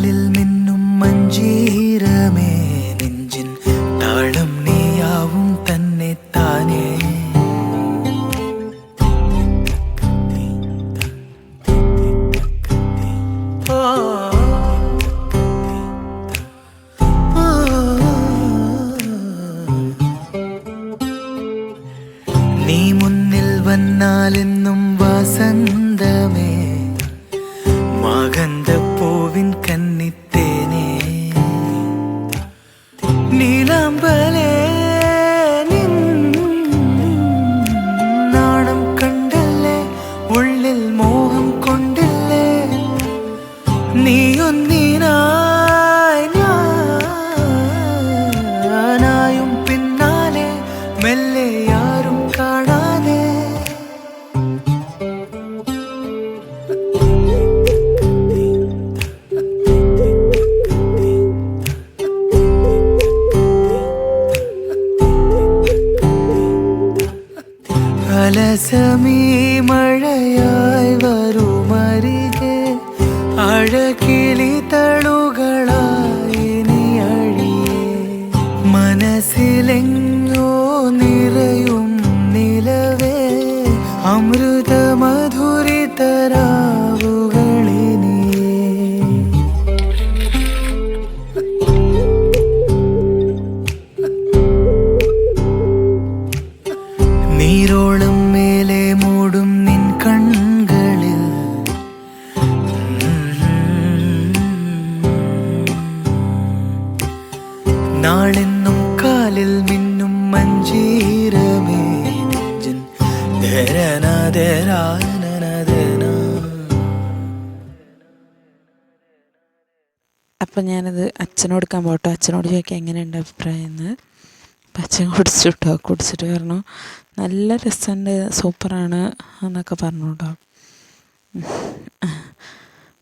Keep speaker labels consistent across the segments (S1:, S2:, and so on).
S1: കാലിൽ നിന്നും മഞ്ചീരമേ നെഞ്ചിൻ താളം നീയാവും തന്നെ താനേ. നീ മുന്നിൽ വന്നാലെന്നും വസന്തമേ നീയൊന്നിനായി പിന്നാലെ മെല്ലെ ആരും കാണാതെ. മഴയായി വരുമരികെ അഴകിളി തളുകളായി നീ അഴിയേ. മനസ്സിലെങ്ങോ നിറയും നിലവേ. അമൃത നീരോളം നാളെന്നും കാലിൽ മിന്നും മഞ്ചീരമേ. നെഞ്ചിൻ
S2: അപ്പം ഞാനത് അച്ഛനോട് കൊടുക്കാൻ പോട്ടോ അച്ഛനോട് ചോദിക്കാം എങ്ങനെയുണ്ട് അഭിപ്രായം എന്ന് അപ്പം അച്ഛൻ കുടിച്ചു കേട്ടോ കുടിച്ചിട്ട് പറഞ്ഞു നല്ല രസമുണ്ട് സൂപ്പറാണ് എന്നൊക്കെ പറഞ്ഞു കേട്ടോ.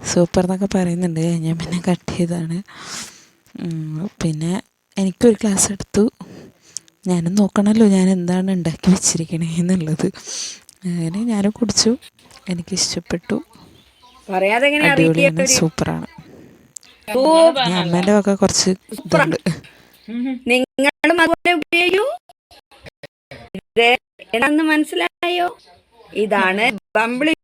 S2: സൂപ്പർ എന്നൊക്കെ പറയുന്നുണ്ട്. ഞാൻ പിന്നെ കട്ട് ചെയ്താണ് പിന്നെ എനിക്കൊരു ക്ലാസ് എടുത്തു. ഞാനും നോക്കണമല്ലോ ഞാൻ എന്താണ് ഉണ്ടാക്കി വെച്ചിരിക്കണേ എന്നുള്ളത്. അങ്ങനെ ഞാനും കുടിച്ചു.
S3: എനിക്ക് ഇഷ്ടപ്പെട്ടു
S2: അടിപൊളിയാണ് സൂപ്പറാണ്. ഞാൻ അമ്മേന്റെ ഒക്കെ കുറച്ച് ഇതുണ്ട്.
S3: നിങ്ങളും അതുപോലെ ഉപയോഗിക്കൂ. മനസ്സിലായോ? ഇതാണ് ബംബിളി